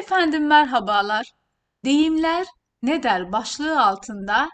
Efendim merhabalar. Deyimler ne der başlığı altında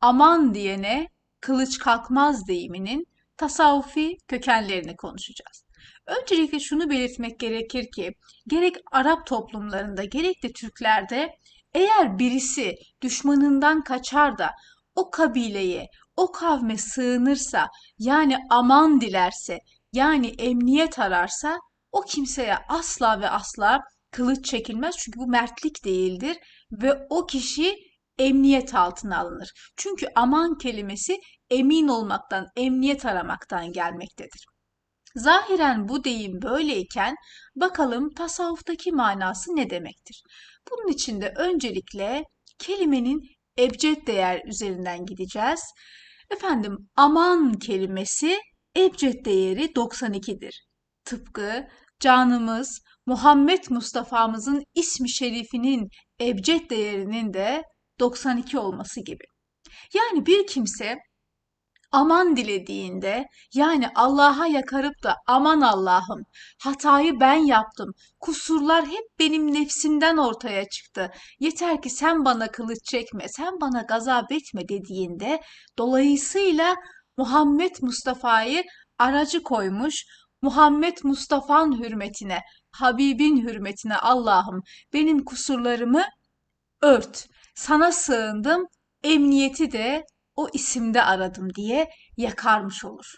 aman diyene kılıç kalkmaz deyiminin tasavvufi kökenlerini konuşacağız. Öncelikle şunu belirtmek gerekir ki gerek Arap toplumlarında gerek de Türklerde eğer birisi düşmanından kaçar da o kabileye, o kavme sığınırsa yani aman dilerse yani emniyet ararsa o kimseye asla ve asla kılıç çekilmez. Çünkü bu mertlik değildir ve o kişi emniyet altına alınır. Çünkü aman kelimesi emin olmaktan, emniyet aramaktan gelmektedir. Zahiren bu deyim böyleyken bakalım tasavvuftaki manası ne demektir? Bunun için de öncelikle kelimenin ebced değer üzerinden gideceğiz. Efendim aman kelimesi ebced değeri 92'dir. Tıpkı canımız Muhammed Mustafa'mızın ismi şerifinin ebced değerinin de 92 olması gibi. Yani bir kimse aman dilediğinde yani Allah'a yakarıp da aman Allah'ım hatayı ben yaptım. Kusurlar hep benim nefsimden ortaya çıktı. Yeter ki sen bana kılıç çekme, sen bana gazap etme dediğinde dolayısıyla Muhammed Mustafa'yı aracı koymuş. Muhammed Mustafa'nın hürmetine, Habibin hürmetine Allah'ım benim kusurlarımı ört. Sana sığındım, emniyeti de o isimde aradım diye yakarmış olur.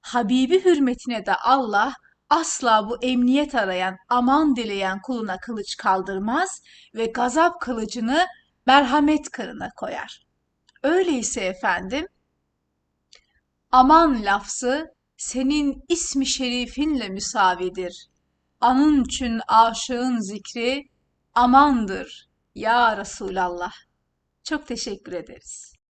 Habibi hürmetine de Allah asla bu emniyet arayan, aman dileyen kuluna kılıç kaldırmaz ve gazap kılıcını merhamet kırına koyar. Öyleyse efendim, aman lafzı senin ismi şerifinle müsavidir. Anın için aşığın zikri amandır ya Resulallah. Çok teşekkür ederiz.